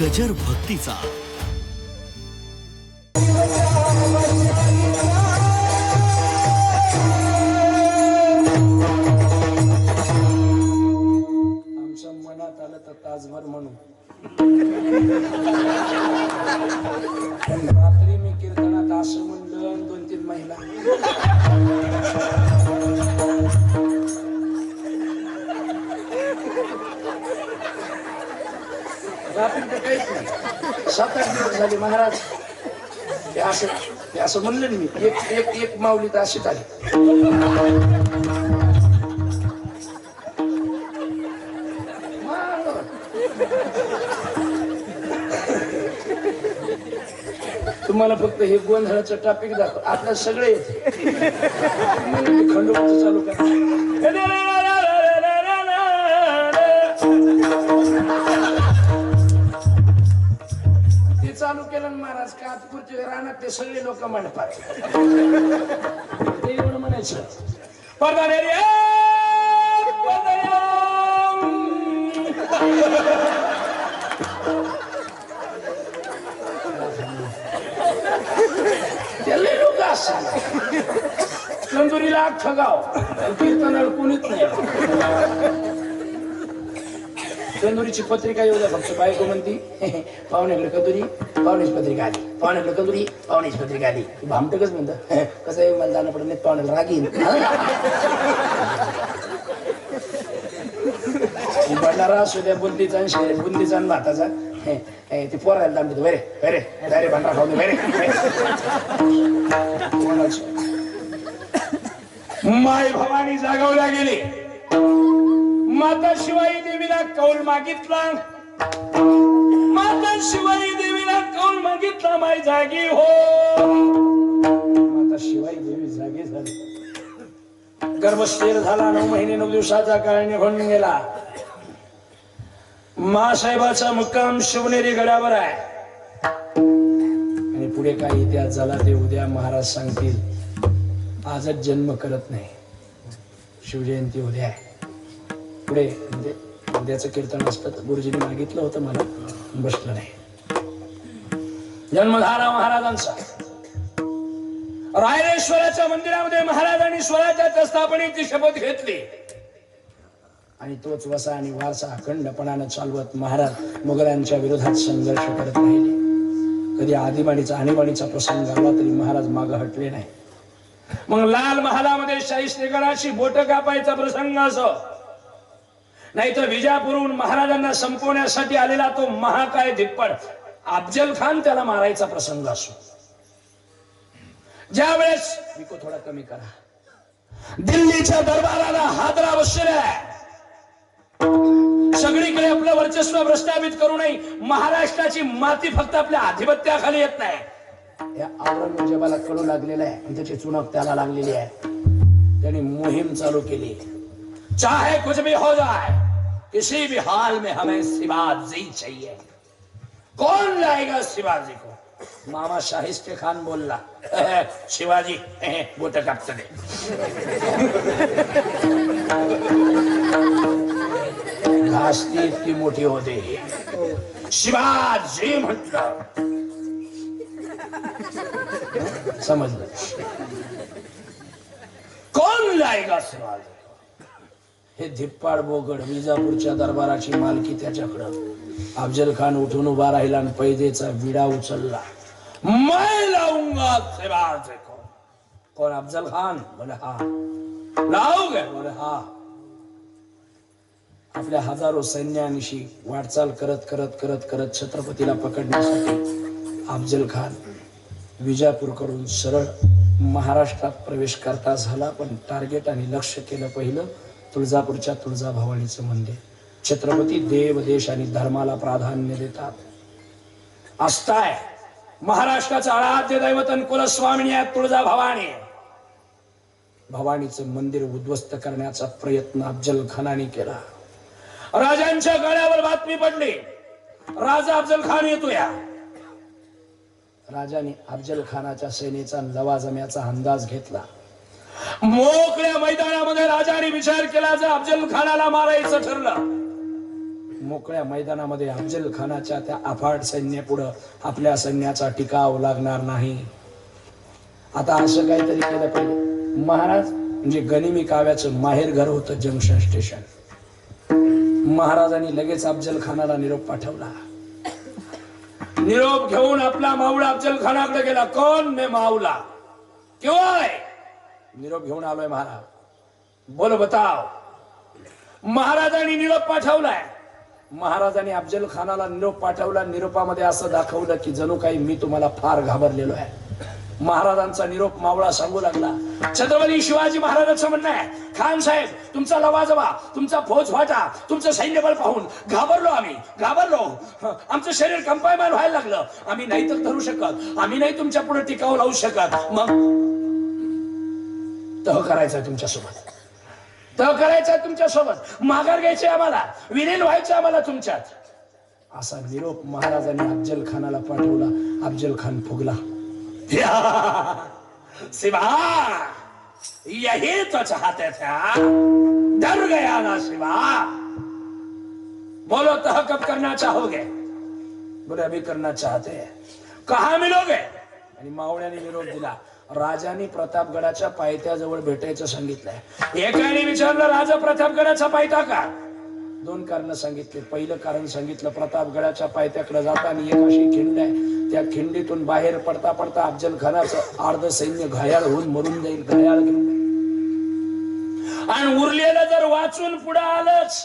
गजर भक्तीचा रात्री तर काहीच नाही सात आठ दिवस झाले महाराज. ते असं ते असं म्हणलं मी. एक एक एक माऊली तर अशीच आली तुम्हाला फक्त हे गोंधळाचं टॉपिक दाखव. आपल्या सगळे येते. खंडोबाचं चालू करा. केलं ना महाराज का पुढचे राहणार ते सगळे लोक म्हणतात ते एवढं म्हणायचं पडदा रे त्याला लोक असतात कंदुरीला अख्खं गाव कीर्तनाला कोणीच नाही कंदुरीची पत्रिका येऊ द्या फक्त बायको म्हणती. पाहुण्याकडे कंदुरी पाहुण्याची पत्रिका आली. पाहुण्याकडे कंदुरी पाहुण्याची पत्रिका आली. भामटकच म्हणतं. कसं आहे मला जाणं पडत नाही पाहुण्याला रागीन भंडारा असू द्या बुंदीचा आणि बुंदीचा आणि भाताचा. ते पोरायला दामते बरे बरे बरे भांडरा खाऊ दे बरे. माय भवानी जागवल्या गेली. माता शिवाई देवीला कौल मागितला. माता शिवाई देवीला कौल मागितला माय जागी हो. माता शिवाई देवी जागी झाली. गर्भस्थिर झाला नऊ महिने नऊ दिवसाचा काळ निघून गेला. मासाहेबाचा मुक्काम शिवनेरी गडावर आहे. आणि पुढे काय इतिहास झाला ते उद्या महाराज सांगतील. आजच जन्म करत नाही. शिवजयंती उद्या आहे. पुढे म्हणजे उद्याचं कीर्तन असतं तर गुरुजीने मागितलं होतं मला बसलं नाही. जन्मधारा महाराजांचा. रायरेश्वराच्या मंदिरामध्ये महाराजांनी स्वराज्याच्या स्थापनेची शपथ घेतली. आणि तोच वसा आणि वारसा अखंडपणानं चालवत महाराज मुघलांच्या विरोधात संघर्ष करत राहिले. कधी आदिबाणीचा आणीबाणीचा प्रसंग आला तरी महाराज माग हटले नाही. मग लाल महालामध्ये शाही श्रीगणाशी बोट कापायचा प्रसंग असो नाही तर विजापूरहून महाराजांना संपवण्यासाठी आलेला तो महाकाय धिप्पड अफजल खान त्याला मारायचा प्रसंग असो. ज्या वेळेस विको थोडा कमी करा. दिल्लीच्या दरबाराला हादरा बसलेला सगळीकडे आपलं वर्चस्व प्रस्थापित करू नये. महाराष्ट्राची माती फक्त आपल्या आधिपत्याखाली येत नाही. या औरंगजेबाला कळू लागलेलं आहे. आणि त्याची चुणक त्याला लागलेली आहे. त्याने मोहीम चालू केली. चाहे कुछ भी हो जाए, किसी भी हाल में हमें शिवाजी चाहिए। कौन लाएगा शिवाजी को? मामा शाहिस्ते खान बोल रहा। शिवाजी बोट कापत दे घासती इतकी मोठी होते शिवाजी मतलब समझ लो। कौन लायगा शिवाजी? हे धिप्पाड बोगड विजापूरच्या दरबाराची मालकी त्याच्याकडं. अफजल खान उठून उभा राहिला आणि पैदेचा विडा उचलला. मैं लाऊंगा कोण? अफजल खान? बोले हा. लावोगे बोले हा. आपल्या हजारो सैन्यानिशी वाटचाल करत करत करत करत छत्रपतीला पकडण्यासाठी अफजल खान विजापूरकडून सरळ महाराष्ट्रात प्रवेश करता झाला पण टार्गेट आणि लक्ष केलं पहिलं. तुळजापूरच्या तुळजाभवानीचं मंदिर. छत्रपती देव देश आणि धर्माला प्राधान्य देतात. असताय महाराष्ट्राचं आराध्य दैवतन कुलस्वामिनी आहे तुळजाभवानी. भवानीचं मंदिर उद्ध्वस्त करण्याचा प्रयत्न अफजल खानाने केला. राजांच्या गळ्यावर बातमी पडली. राजा अफजल खान येतो या राजाने अफजल खानाच्या सेनेचा लवाजम्याचा अंदाज घेतला. मोकळ्या मैदानामध्ये राजाने विचार केला जर अफजल खानाला मारायचं ठरलं. मोकळ्या मैदानामध्ये अफजल खानाच्या त्या अफाट सैन्यापुढं आपल्या सैन्याचा टिकाव लागणार नाही. आता असं काहीतरी केलं पाहिजे. महाराज म्हणजे गनिमी काव्याचं माहेर घर होतं जंक्शन स्टेशन. महाराजांनी लगेच अफजल खानाला निरोप पाठवला. निरोप घेऊन आपला मावळा अफजल खानाकडे गेला. कोण मे मावला क्यों निरोप घेऊन आलोय महाराज. बोल बताव. महाराजांनी निरोप पाठवलाय. महाराजांनी अफजल खानाला निरोप पाठवला निरोपामध्ये असं दाखवलं की जणू काही मी तुम्हाला फार घाबरलेलो आहे. महाराजांचा निरोप मावळा सांगू लागला. छत्रपती शिवाजी महाराजांचं म्हणणं आहे खान साहेब तुमचा लवाजवा तुमचा फौज वाटा तुमचं सैन्यबळ पाहून घाबरलो आम्ही घाबरलो. आमचं शरीर कंपायमान व्हायला लागलं. आम्ही नाही तर धरू शकत आम्ही नाही तुमच्यापुढे टिकाव लावू शकत. मग तह करायचा तुमच्यासोबत. तह करायचा तुमच्यासोबत. माघार घ्यायचे आम्हाला. विलीन व्हायचं आम्हाला तुमच्यात. असा निरोप महाराजांनी अफजल खानाला पाठवला. अफजल खान फुगला. शिवा! यही तो चाहते थे डर गया ना शिवा? बोलो तह कब करना चाहोगे? बोले अभी करना चाहते हैं। कहा मिलोगे? आणि मावळ्याने निरोप दिला. राजाने प्रतापगडाच्या पायथ्याजवळ भेटायचं सांगितलंय. एकाने विचारलं राजा प्रतापगडाचा पायथा का? दोन कारण सांगितले. पहिलं कारण सांगितलं प्रतापगडाच्या पायथ्याकडे जाताना एक अशी खिंड आहे. त्या खिंडीतून बाहेर पडता पडता अफजल खानाचं अर्ध सैन्य घायाळ होऊन मरून जाईल घायाळ घेऊन आणि उरलेलं जर वाचून पुढे आलंच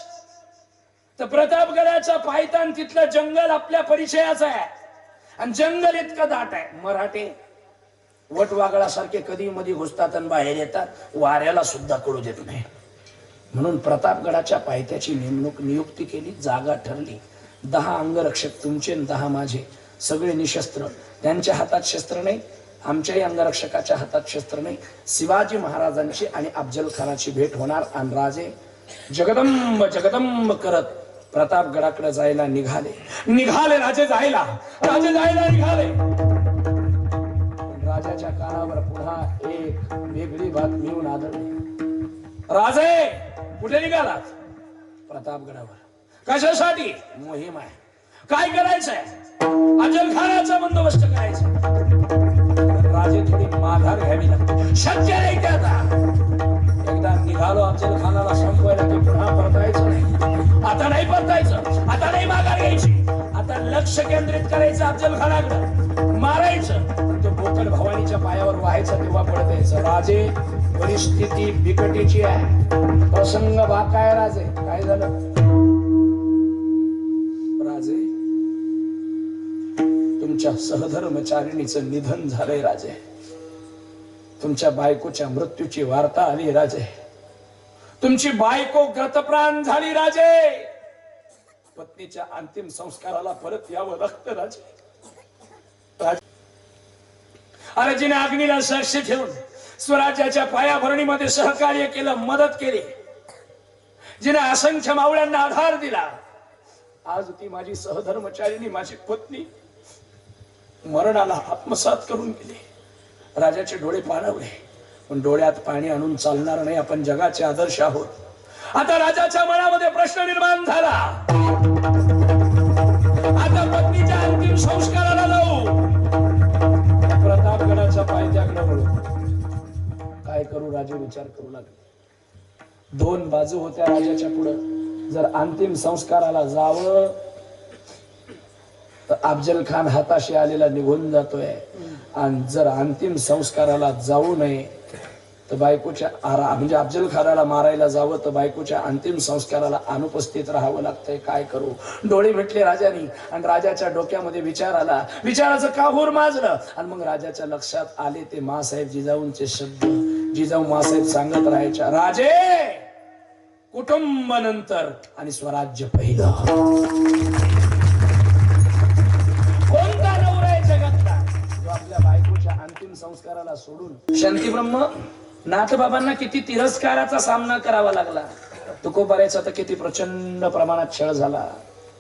तर प्रतापगडाचा पायथान तिथलं जंगल आपल्या परिचयाचं आहे. आणि जंगल इतकं दाट आहे. मराठे वटवागळासारखे कधी मधी घुसतात आणि बाहेर येतात वाऱ्याला सुद्धा कळू देत नाही. म्हणून प्रतापगडाच्या पायथ्याची नेमणूक नियुक्ती केली जागा ठरली. दहा अंगरक्षक तुमचे दहा माझे. सगळे निशस्त्र. त्यांच्या हातात शस्त्र नाही आमच्याही अंगरक्षकाच्या हातात शस्त्र नाही. शिवाजी महाराजांची आणि अफजल खानाची भेट होणार आणि राजे जगदंब जगदंब करत प्रतापगडाकडे जायला निघाले. निघाले राजे जायला. राजे जायला निघाले. राजाच्या कानावर पुन्हा एक वेगळी बातमी येऊन आदळली. राजे कुठे निघालात? प्रतापगडावर. कशासाठी? मोहीम आहे. काय करायचंय? अजलखानाचा बंदोबस्त करायचा. राजे थोडी माघार घ्यावी लागते. शक्य नाही ते आता. एकदा निघालो अफजल खानाला संपवायला की पुन्हा परतायचं नाही. आता नाही परतायचं. आता नाही माघार घ्यायची. आता लक्ष केंद्रित करायचं अफजल खानाकडे मारायचं. तो बोकड राजाच्या पायावर व्हायचं तेव्हा पडत यायचं. राजे परिस्थिती बिकटीची आहे. प्रसंग भाग काय राजे? काय झालं? राजे तुमच्या सहधर्मचारिणीचं निधन झालंय राजे. तुमच्या बायकोच्या मृत्यूची वार्ता आली राजे. तुमची बायको गतप्राण झाली राजे. पत्नीच्या अंतिम संस्काराला परत यावं लागतं राजे. अरे जिने अग्नीला साक्षी ठेवून स्वराज्याच्या पायाभरणीमध्ये सहकार्य केलं मदत केली. जिने असंख्य मावळ्यांना आधार दिला. आज ती माझी सहधर्मचारिणी माझी पत्नी मरणाला आत्मसात करून गेली राजाचे डोळे पाणवले पण डोळ्यात पाणी आणून चालणार नाही आपण जगाचे आदर्श आहोत. आता राजाच्या मनामध्ये प्रश्न निर्माण झाला. आता पत्नीच्या अंतिम संस्कार काय करू राजे विचार करू लागले. दोन बाजू होत्या राजाच्या पुढं. जर अंतिम संस्काराला जावं तर अफजल खान हाताशी आलेला निघून जातोय. आणि जर अंतिम संस्काराला जाऊ नये तर बायकोच्या आरा म्हणजे अफजल खानाला मारायला जावं तर बायकोच्या अंतिम संस्काराला अनुपस्थित राहावं लागतंय. काय करू? डोळे भेटले राजानी. आणि राजाच्या डोक्यामध्ये विचार आला. विचाराचं का होर माजलं? आणि मग राजाच्या लक्षात आले ते मासाहेब जिजाऊंचे शब्द. जिजाऊ मासाहेब सांगत राहायच्या राजे कुटुंब नंतर आणि स्वराज्य पहिलं. कोणता नवरा आहे जगातला? जो आपल्या बायकोच्या अंतिम संस्काराला सोडून शांती ब्रह्म नाथबाबांना किती तिरस्काराचा सामना करावा लागला. तुकोबाऱ्याचा तर किती प्रचंड प्रमाणात छळ झाला.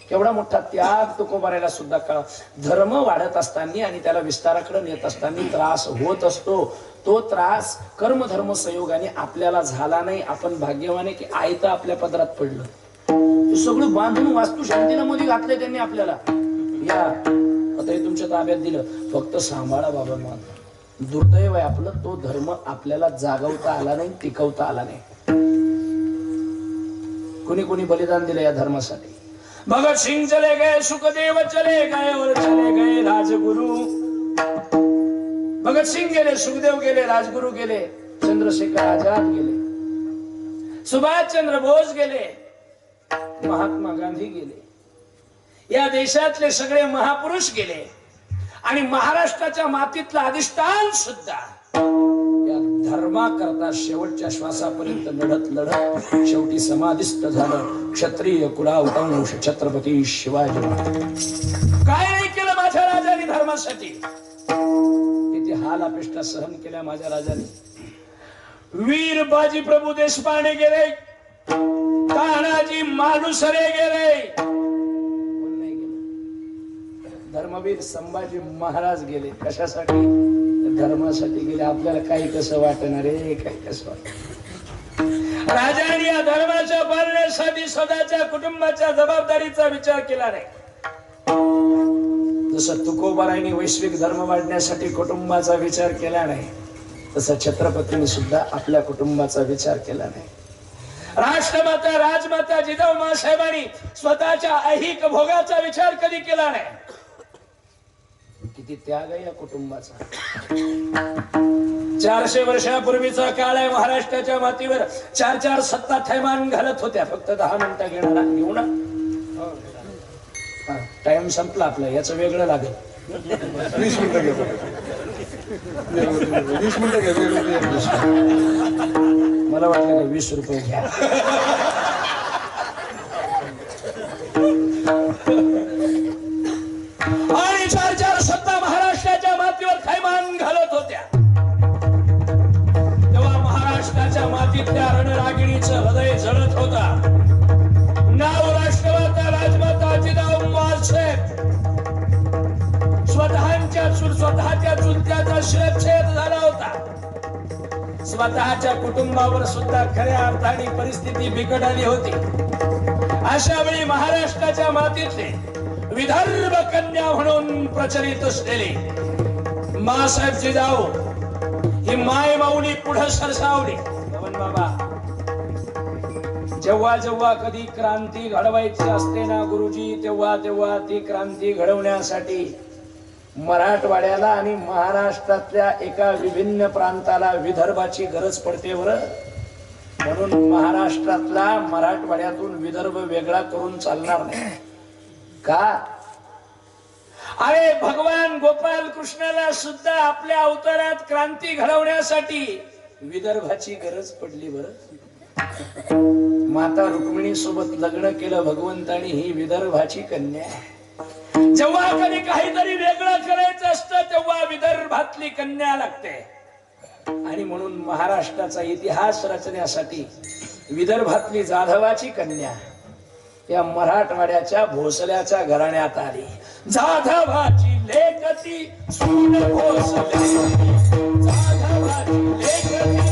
केवढा मोठा त्याग तुकोबाऱ्याला सुद्धा कळ. धर्म वाढत असताना आणि त्याला विस्ताराकडे नेत असताना त्रास होत असतो. तो त्रास कर्म धर्म संयोगाने आपल्याला झाला नाही. आपण भाग्यवाने की आयतं आपल्या पदरात पडलं. सगळं बांधून वास्तू मध्ये घातले त्यांनी आपल्याला. या. आता हे तुमच्या ताब्यात दिलं. फक्त सांभाळा बाबा मग दुर्दैव आहे आपलं. तो धर्म आपल्याला जागवता आला नाही टिकवता आला नाही. कुणी कुणी बलिदान दिलं या धर्मासाठी? भगत सिंग चले गए सुखदेव चले गए और चले गए राजगुरु. भगत सिंग गेले सुखदेव गेले राजगुरू गेले चंद्रशेखर आझाद गेले सुभाष चंद्र बोस गेले महात्मा गांधी गेले. या देशातले सगळे महापुरुष गेले आणि महाराष्ट्राच्या मातीतला अधिष्ठान सुद्धा या धर्माकरता शेवटच्या श्वासापर्यंत लढत लढत शेवटी समाधिस्थ झालं. क्षत्रिय कुळावतांश छत्रपती शिवाजी काय नाही केलं माझ्या राजाने धर्मासाठी? हाल अपेष्टा सहन केल्या माझ्या राजाने. वीर बाजी प्रभू देशपांडे गेले. तानाजी मालुसरे गेले. धर्मवीर संभाजी महाराज गेले. कशासाठी? धर्मासाठी गेले. आपल्याला काही कसं वाटणार रे काही कसं वाटणार? राजाने या धर्माच्या पालण्यासाठी स्वतःच्या कुटुंबाच्या जबाबदारीचा विचार केला नाही. जसं तुकोबारायने वैश्विक धर्म वाढण्यासाठी कुटुंबाचा विचार केला नाही तसं छत्रपतींनी सुद्धा आपल्या कुटुंबाचा विचार केला नाही. राष्ट्रमाता राजमाता जिजाऊ मासाहेबांनी स्वतःच्या ऐहिक भोगाचा विचार कधी केला नाही? किती त्याग आहे या कुटुंबाचा. चारशे वर्षापूर्वीचा काळ आहे महाराष्ट्राच्या मातीवर चार चार सत्ता थैमान घालत होत्या. फक्त दहा मिनिटं घेणार घेऊ ना टाइम संपला आपला याचं वेगळं लागेल. वीस मिनिटं घे वीस मिनिटं घे वेगवेगळे मला वाटलं का वीस रुपये घ्या. स्वतःच्या स्वतःच्या चुलत्याचा शिरच्छेद झाला होता. स्वतःच्या कुटुंबावर सुद्धा खऱ्या अर्थाने परिस्थिती बिकट आली होती. अशा वेळी महाराष्ट्राच्या मातीतले विदर्भ कन्या म्हणून प्रचलित असलेले मासाहेब जिजाऊ ही माय माऊली पुढे सरसावली. बाबा जेव्हा जेव्हा कधी क्रांती घडवायची असते ना गुरुजी तेव्हा तेव्हा ती क्रांती घडवण्यासाठी मराठवाड्याला आणि महाराष्ट्रातल्या एका विभिन्न प्रांताला विदर्भाची गरज पडते बर? म्हणून महाराष्ट्रातला मराठवाड्यातून विदर्भ वेगळा करून चालणार नाही. का? अरे भगवान गोपाल कृष्णाला सुद्धा आपल्या अवतारात क्रांती घडवण्यासाठी विदर्भाची गरज पडली बर? माता रुक्मिणी सोबत लग्न केलं भगवंतानी ही विदर्भाची कन्या आहे. जेव्हा कधी काहीतरी वेगळं करायचं असतं तेव्हा विदर्भातली कन्या लागते. आणि म्हणून महाराष्ट्राचा इतिहास रचण्यासाठी विदर्भातली जाधवाची कन्या या मराठवाड्याच्या भोसल्याच्या घराण्यात आली. जाधवाची लेखती सून भोसले. जाधवाची लेखती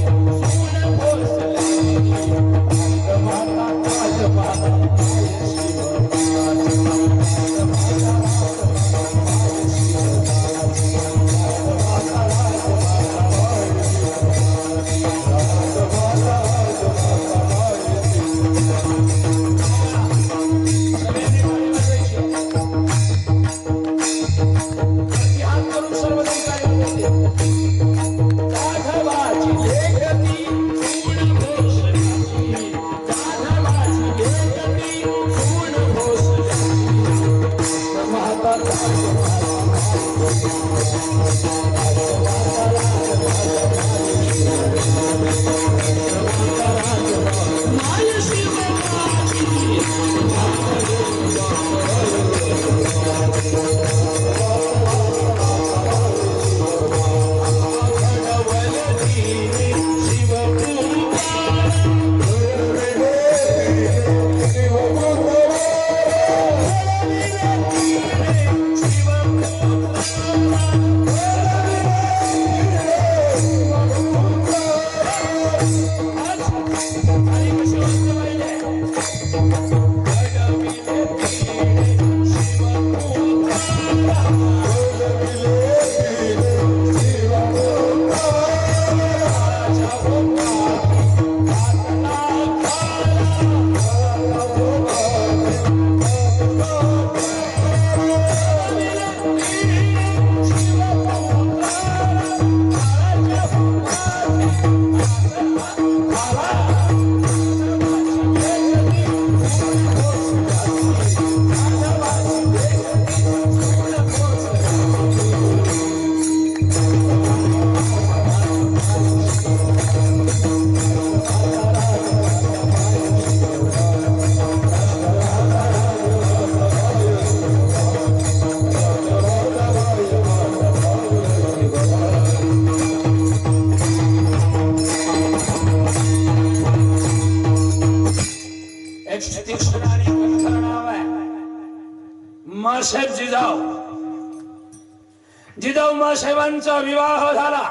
मासाहेब जिजाऊ. जिजाऊ मासाहेबांचा विवाह झाला.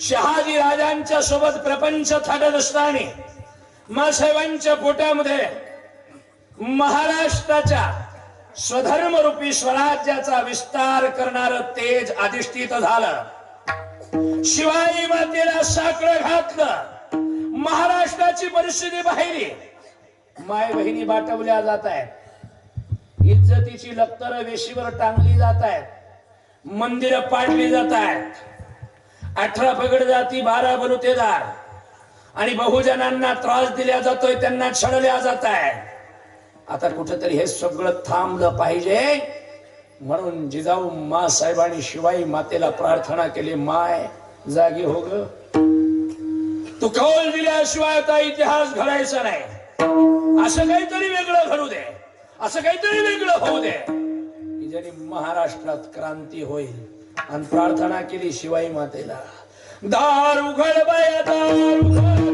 शहाजी राजांच्या सोबत प्रपंच थाटत असताना मासाहेबांच्या पोटामध्ये महाराष्ट्राच्या स्वधर्मरूपी स्वराज्याचा विस्तार करणार तेज अधिष्ठित झालं. शिवाई मातेला साकडं घातलं. महाराष्ट्राची परिस्थिती पाहिली. माय बहिणी बाटवल्या जात आहेत इज्जतीची लक्तर वेशीवर टांगली जात आहेत. मंदिरं पाडली जात आहेत. अठरा पगड जाती बारा बलुतेदार. आणि बहुजनांना त्रास दिला जातोय त्यांना छळल्या जात आहे आता कुठेतरी हे सगळं थांबलं पाहिजे. म्हणून जिजाऊ मा साहेबांनी शिवाई मातेला प्रार्थना केली माय जागी हो ग. तू कौल दिल्याशिवाय आता इतिहास घडायचा नाही. असं काहीतरी वेगळं घडू दे. असं काहीतरी वेगळं होऊ दे. की ज्याने महाराष्ट्रात क्रांती होईल आणि प्रार्थना केली शिवाई मातेला. दार उघड बाया दार उघड.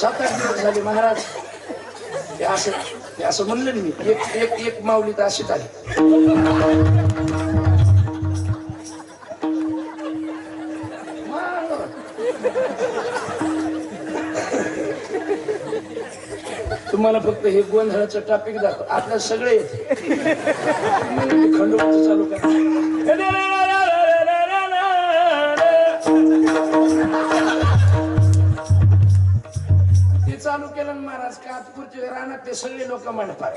सात आठ दिवस झाले महाराज. ते असं हे असं म्हणलं मी. एक एक एक माऊली तर अशीच आली तुम्हाला फक्त हे गोंधळाचं टॉपिक दाखव. आपल्याला सगळे येते. खंडोबाचं चालू करा. कातपूरचे रानात ते सगळे लोक म्हणतात.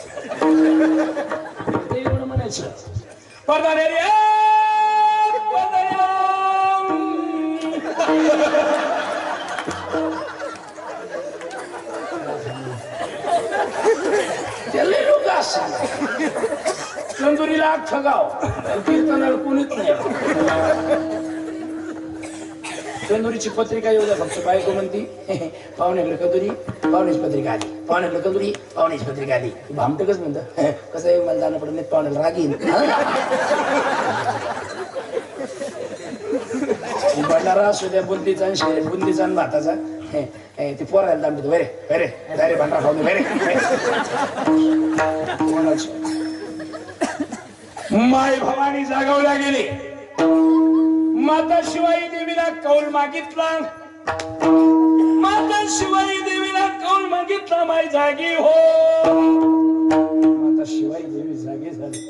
ते एवढं म्हणायचं. पडदा रे. त्याला लोक असतात. अख्खं गाव कीर्तनाला कोणीच नाही. कंदुरीची पत्रिका येऊ द्या फक्त बायको म्हणती. पाहुण्याकडे कंदुरी पाहुण्याची पत्रिका आली. पाहुण्याकडे कंदुरी पाहुण्याची पत्रिका आली भामटकच म्हणतं? कसं आहे मला जाणं पडत नाही पाहुण्याला रागीन. भंडारा असू द्या बुंदीचा आणि बुंदीचा आणि भाताचा. ते पोरायला दामतो बरे बरे अरे भंडारा खाऊन दे बरे. माय भवानी जागवल्या गेली. माता शिवाई देवीला कौल मागितला. माता शिवाई देवीला मागितला माय जागी हो. आता शिवाय देवी जागी झाली.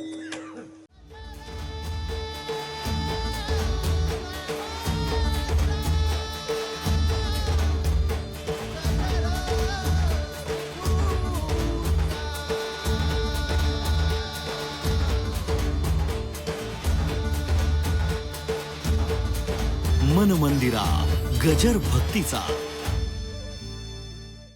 मन मंदिरा गजर भक्तीचा.